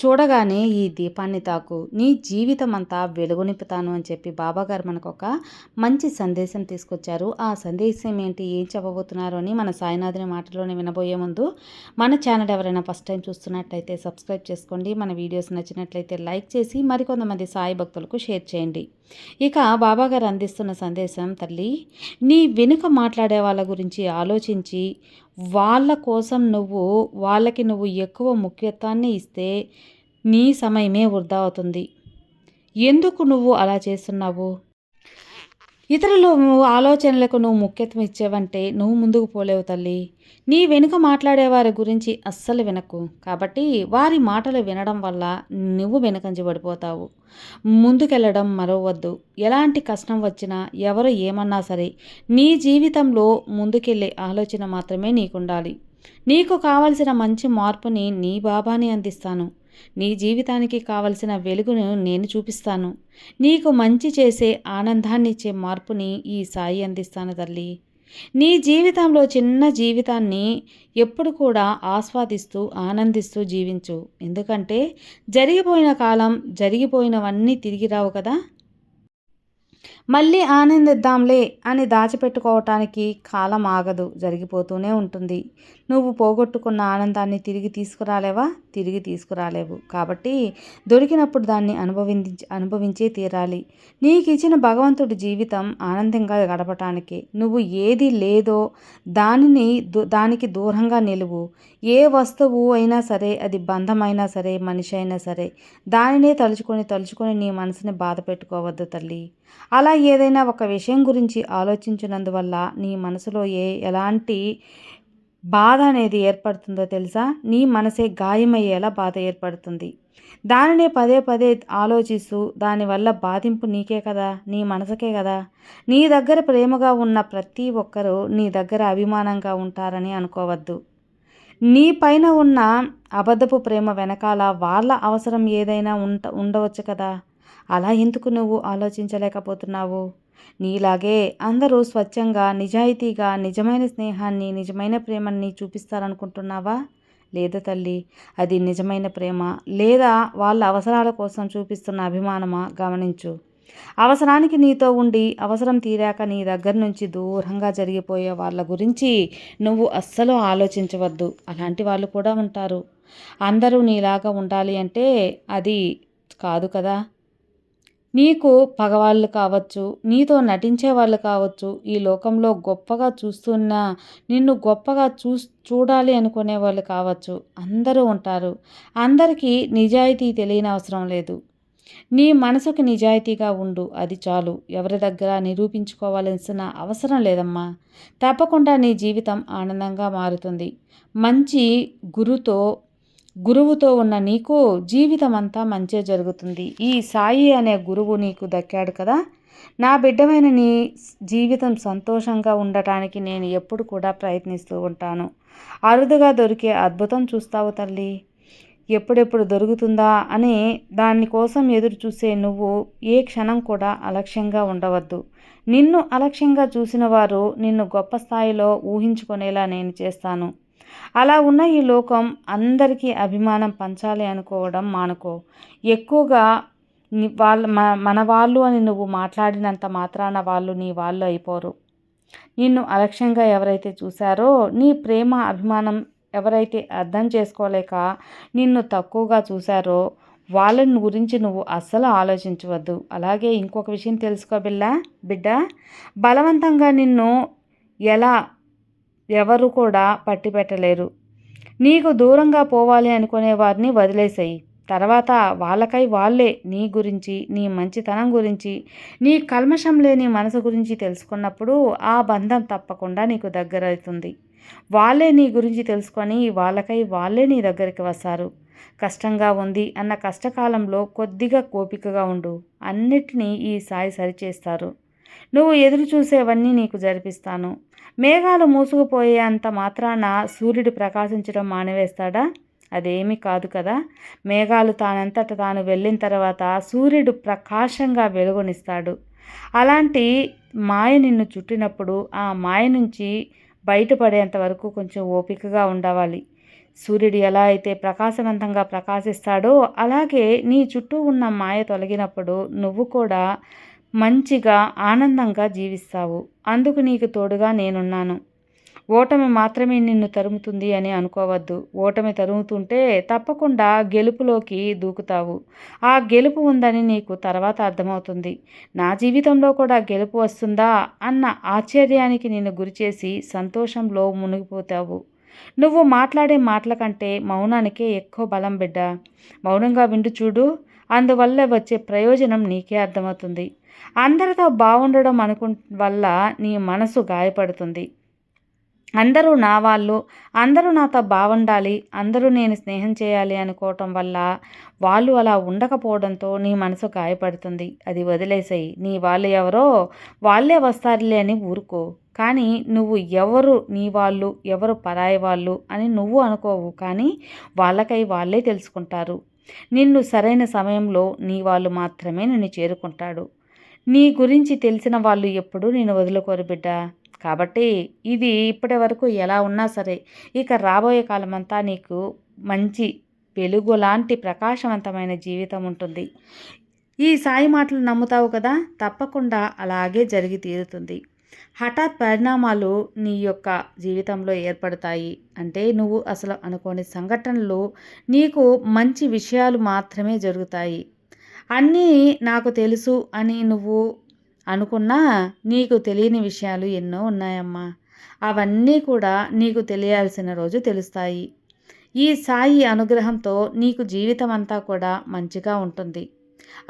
చూడగానే ఈ దీపాన్ని తాకు నీ జీవితం అంతా వెలుగు నింపుతాను అని చెప్పి బాబాగారు మనకు ఒక మంచి సందేశం తీసుకొచ్చారు. ఆ సందేశం ఏంటి ఏం చెప్పబోతున్నారు అని మన సాయినాథుని మాటలోనే వినబోయే ముందు మన ఛానల్ ఎవరైనా ఫస్ట్ టైం చూస్తున్నట్లయితే సబ్స్క్రైబ్ చేసుకోండి. మన వీడియోస్ నచ్చినట్లయితే లైక్ చేసి మరికొంతమంది సాయి భక్తులకు షేర్ చేయండి. ఇక బాబాగారు అందిస్తున్న సందేశం తల్లి నీ వెనుక మాట్లాడే వాళ్ళ గురించి ఆలోచించి వాళ్ళ కోసం నువ్వు వాళ్ళకి నువ్వు ఎక్కువ ముఖ్యత్వాన్ని ఇస్తే నీ సమయమే వృధా అవుతుంది. ఎందుకు నువ్వు అలా చేస్తున్నావు? ఇతరులు ఆలోచనలకు నువ్వు ముఖ్యత్వం ఇచ్చేవంటే నువ్వు ముందుకు పోలేవు తల్లి. నీ వెనుక మాట్లాడే వారి గురించి అస్సలు వినకు. కాబట్టి వారి మాటలు వినడం వల్ల నువ్వు వెనుకంజబడిపోతావు ముందుకెళ్ళడం మరవద్దు. ఎలాంటి కష్టం వచ్చినా ఎవరు ఏమన్నా సరే నీ జీవితంలో ముందుకెళ్ళే ఆలోచన మాత్రమే నీకుండాలి. నీకు కావలసిన మంచి మార్పుని నీ బాబాని అందిస్తాను. నీ జీవితానికి కావలసిన వెలుగును నేను చూపిస్తాను. నీకు మంచి చేసే ఆనందాన్నిచ్చే మార్పుని ఈ సాయి అందిస్తాను తల్లి. నీ జీవితంలో చిన్న జీవితాన్ని ఎప్పుడు కూడా ఆస్వాదిస్తూ ఆనందిస్తూ జీవించు. ఎందుకంటే జరిగిపోయిన కాలం జరిగిపోయినవన్నీ తిరిగి రావు కదా. మళ్ళీ ఆనందిద్దాంలే అని దాచిపెట్టుకోవటానికి కాలం ఆగదు జరిగిపోతూనే ఉంటుంది. నువ్వు పోగొట్టుకున్న ఆనందాన్ని తిరిగి తీసుకురాలేవా? తిరిగి తీసుకురాలేవు. కాబట్టి దొరికినప్పుడు దాన్ని అనుభవించి అనుభవించే తీరాలి. నీకు ఇచ్చిన భగవంతుడి జీవితం ఆనందంగా గడపటానికి. నువ్వు ఏది లేదో దానిని దానికి దూరంగా నిలువు. ఏ వస్తువు అయినా సరే అది బంధమైనా సరే మనిషి అయినా సరే దానినే తలుచుకొని తలుచుకొని నీ మనసుని బాధ పెట్టుకోవద్దు తల్లి. అలా ఏదైనా ఒక విషయం గురించి ఆలోచించినందువల్ల నీ మనసులో ఏ ఎలాంటి బాధ అనేది ఏర్పడుతుందో తెలుసా? నీ మనసే గాయమయ్యేలా బాధ ఏర్పడుతుంది. దానినే పదే పదే ఆలోచిస్తూ దానివల్ల బాధింపు నీకే కదా? నీ మనసుకే కదా? నీ దగ్గర ప్రేమగా ఉన్న ప్రతి ఒక్కరూ నీ దగ్గర అభిమానంగా ఉంటారని అనుకోవద్దు. నీ పైన ఉన్న అబద్ధపు ప్రేమ వెనకాల వాళ్ళ అవసరం ఏదైనా ఉంట ఉండవచ్చు కదా? అలా ఎందుకు నువ్వు ఆలోచించలేకపోతున్నావు? నీలాగే అందరూ స్వచ్ఛంగా నిజాయితీగా నిజమైన స్నేహాన్ని నిజమైన ప్రేమని చూపిస్తారనుకుంటున్నావా? లేదా తల్లి అది నిజమైన ప్రేమ లేదా వాళ్ళ అవసరాల కోసం చూపిస్తున్న అభిమానమా? గమనించు. అవసరానికి నీతో ఉండి అవసరం తీరాక నీ దగ్గర నుంచి దూరంగా జరిగిపోయే వాళ్ళ గురించి నువ్వు అస్సలు ఆలోచించవద్దు. అలాంటి వాళ్ళు కూడా ఉంటారు. అందరూ నీలాగా ఉండాలి అంటే అది కాదు కదా? నీకు పగవాళ్ళు కావచ్చు నీతో నటించే వాళ్ళు కావచ్చు ఈ లోకంలో గొప్పగా చూస్తున్న నిన్ను గొప్పగా చూ చూడాలి అనుకునే వాళ్ళు కావచ్చు అందరూ ఉంటారు. అందరికీ నిజాయితీ తెలియని అవసరం లేదు. నీ మనసుకు నిజాయితీగా ఉండు అది చాలు. ఎవరి దగ్గర నిరూపించుకోవాల్సిన అవసరం లేదమ్మా. తప్పకుండా నీ జీవితం ఆనందంగా మారుతుంది. మంచి గురుతో గురువుతో ఉన్న నీకు జీవితం అంతా మంచే జరుగుతుంది. ఈ సాయి అనే గురువు నీకు దక్కాడు కదా. నా బిడ్డమైన నీ జీవితం సంతోషంగా ఉండటానికి నేను ఎప్పుడు కూడా ప్రయత్నిస్తూ ఉంటాను. అరుదుగా దొరికే అద్భుతం చూస్తావు తల్లి. ఎప్పుడెప్పుడు దొరుకుతుందా అని దానికోసం ఎదురు చూసే నువ్వు ఏ క్షణం కూడా అలక్ష్యంగా ఉండవద్దు. నిన్ను అలక్ష్యంగా చూసిన వారు నిన్ను గొప్ప స్థాయిలో ఊహించుకునేలా నేను చేస్తాను. అలా ఉన్న ఈ లోకం అందరికీ అభిమానం పంచాలి అనుకోవడం మానుకో. ఎక్కువగా వాళ్ళ మన వాళ్ళు అని నువ్వు మాట్లాడినంత మాత్రాన వాళ్ళు నీ వాళ్ళు అయిపోరు. నిన్ను అలక్ష్యంగా ఎవరైతే చూశారో నీ ప్రేమ అభిమానం ఎవరైతే అర్థం చేసుకోలేక నిన్ను తక్కువగా చూశారో వాళ్ళని గురించి నువ్వు అస్సలు ఆలోచించవద్దు. అలాగే ఇంకొక విషయం తెలుసుకో బిళ్ళ బిడ్డ. బలవంతంగా నిన్ను ఎలా ఎవరు కూడా పట్టి పెట్టలేరు. నీకు దూరంగా పోవాలి అనుకునే వారిని వదిలేసాయి. తర్వాత వాళ్ళకై వాళ్ళే నీ గురించి నీ మంచితనం గురించి నీ కల్మషం లేని మనసు గురించి తెలుసుకున్నప్పుడు ఆ బంధం తప్పకుండా నీకు దగ్గర అవుతుంది వాళ్ళే నీ గురించి తెలుసుకొని వాళ్ళకై వాళ్ళే నీ దగ్గరికి వస్తారు. కష్టంగా ఉంది అన్న కష్టకాలంలో కొద్దిగా కోపికగా ఉండు. అన్నిటినీ ఈ సాయి సరిచేస్తారు. నువ్వు ఎదురు చూసేవన్నీ నీకు జరిపిస్తాను. మేఘాలు మూసుకుపోయే అంత మాత్రాన సూర్యుడు ప్రకాశించడం మానివేస్తాడా? అదేమీ కాదు కదా. మేఘాలు తానంతట తాను వెళ్ళిన తర్వాత సూర్యుడు ప్రకాశంగా వెలుగునిస్తాడు. అలాంటి మాయ నిన్ను చుట్టినప్పుడు ఆ మాయ నుంచి బయటపడేంత వరకు కొంచెం ఓపికగా ఉండవాలి సూర్యుడు ఎలా అయితే ప్రకాశవంతంగా ప్రకాశిస్తాడో అలాగే నీ చుట్టూ ఉన్న మాయ తొలగినప్పుడు నువ్వు కూడా మంచిగా ఆనందంగా జీవిస్తావు. అందుకు నీకు తోడుగా నేనున్నాను. ఓటమి మాత్రమే నిన్ను తరుముతుంది అని అనుకోవద్దు. ఓటమి తరుముతుంటే తప్పకుండా గెలుపులోకి దూకుతావు. ఆ గెలుపు ఉందని నీకు తర్వాత అర్థమవుతుంది. నా జీవితంలో కూడా గెలుపు వస్తుందా అన్న ఆశ్చర్యానికి నిన్ను గురిచేసి సంతోషంలో మునిగిపోతావు. నువ్వు మాట్లాడే మాటల కంటే మౌనానికే ఎక్కువ బలం బిడ్డ. మౌనంగా విండు చూడు. అందువల్ల వచ్చే ప్రయోజనం నీకే అర్థమవుతుంది. అందరితో బాగుండడం అనుకు వల్ల నీ మనసు గాయపడుతుంది. అందరూ నా వాళ్ళు అందరూ నాతో బాగుండాలి అందరూ నేను స్నేహం చేయాలి అనుకోవటం వల్ల వాళ్ళు అలా ఉండకపోవడంతో నీ మనసు గాయపడుతుంది. అది వదిలేసాయి. నీ వాళ్ళు ఎవరో వాళ్ళే వస్తారులే అని ఊరుకో. కానీ నువ్వు ఎవరు నీ వాళ్ళు ఎవరు పరాయి వాళ్ళు అని నువ్వు అనుకోవు. కానీ వాళ్ళకై వాళ్ళే తెలుసుకుంటారు. నిన్ను సరైన సమయంలో నీ వాళ్ళు మాత్రమే నిన్ను చేరుకుంటాడు. నీ గురించి తెలిసిన వాళ్ళు ఎప్పుడూ నేను వదులుకోరు బిడ్డ. కాబట్టి ఇది ఇప్పటి వరకు ఎలా ఉన్నా సరే ఇక రాబోయే కాలమంతా నీకు మంచి వెలుగు లాంటి ప్రకాశవంతమైన జీవితం ఉంటుంది. ఈ సాయి మాటలు నమ్ముతావు కదా? తప్పకుండా అలాగే జరిగి తీరుతుంది. హఠాత్ పరిణామాలు నీ యొక్క జీవితంలో ఏర్పడతాయి. అంటే నువ్వు అసలు అనుకోని సంఘటనలు నీకు మంచి విషయాలు మాత్రమే జరుగుతాయి. అన్నీ నాకు తెలుసు అని నువ్వు అనుకున్నా నీకు తెలియని విషయాలు ఎన్నో ఉన్నాయమ్మా. అవన్నీ కూడా నీకు తెలియాల్సిన రోజు తెలుస్తాయి. ఈ సాయి అనుగ్రహంతో నీకు జీవితం అంతా కూడా మంచిగా ఉంటుంది.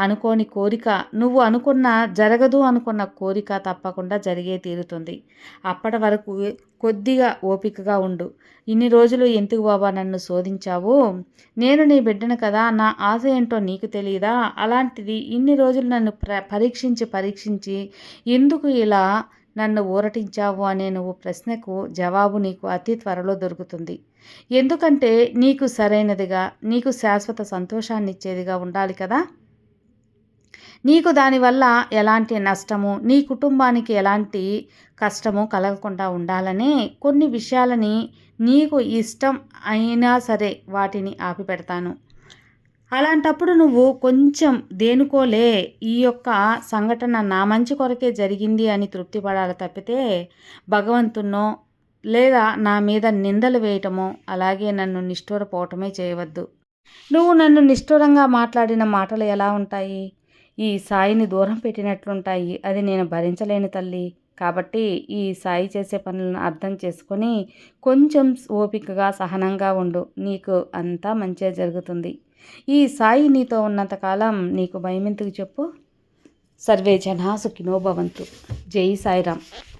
అనుకోని కోరిక నువ్వు అనుకున్న జరగదు అనుకున్న కోరిక తప్పకుండా జరిగే తీరుతుంది. అప్పటి వరకు కొద్దిగా ఓపికగా ఉండు. ఇన్ని రోజులు ఎందుకు బాబా నన్ను శోధించావు? నేను నీ బిడ్డను కదా నా ఆశ ఏంటో నీకు తెలియదా అలాంటిది ఇన్ని రోజులు నన్ను ప్ర పరీక్షించి పరీక్షించి ఎందుకు ఇలా నన్ను ఊరటించావు అనే నువ్వు ప్రశ్నకు జవాబు నీకు అతి త్వరలో దొరుకుతుంది. ఎందుకంటే నీకు సరైనదిగా నీకు శాశ్వత సంతోషాన్ని ఇచ్చేదిగా ఉండాలి కదా? నీకు దానివల్ల ఎలాంటి నష్టము నీ కుటుంబానికి ఎలాంటి కష్టము కలగకుండా ఉండాలని కొన్ని విషయాలని నీకు ఇష్టం అయినా సరే వాటిని ఆపిపెడతాను. అలాంటప్పుడు నువ్వు కొంచెం దేనుకోలే ఈ యొక్క సంఘటన నా మంచి కొరకే జరిగింది అని తృప్తిపడాలి తప్పితే భగవంతున్నో లేదా నా మీద నిందలు వేయటమో అలాగే నన్ను నిష్ఠూరపోవటమే చేయవద్దు. నువ్వు నన్ను నిష్ఠూరంగా మాట్లాడిన మాటలు ఎలా ఉంటాయి? ఈ సాయిని దూరం పెట్టినట్లుంటాయి. అది నేను భరించలేని తల్లి. కాబట్టి ఈ సాయి చేసే పనులను అర్థం చేసుకొని కొంచెం ఓపికగా సహనంగా ఉండు. నీకు అంతా మంచిగా జరుగుతుంది. ఈ సాయి నీతో ఉన్నంతకాలం నీకు భయమెందుకు చెప్పు. సర్వే జనా సుఖినో భవంతు. జై సాయిరామ్.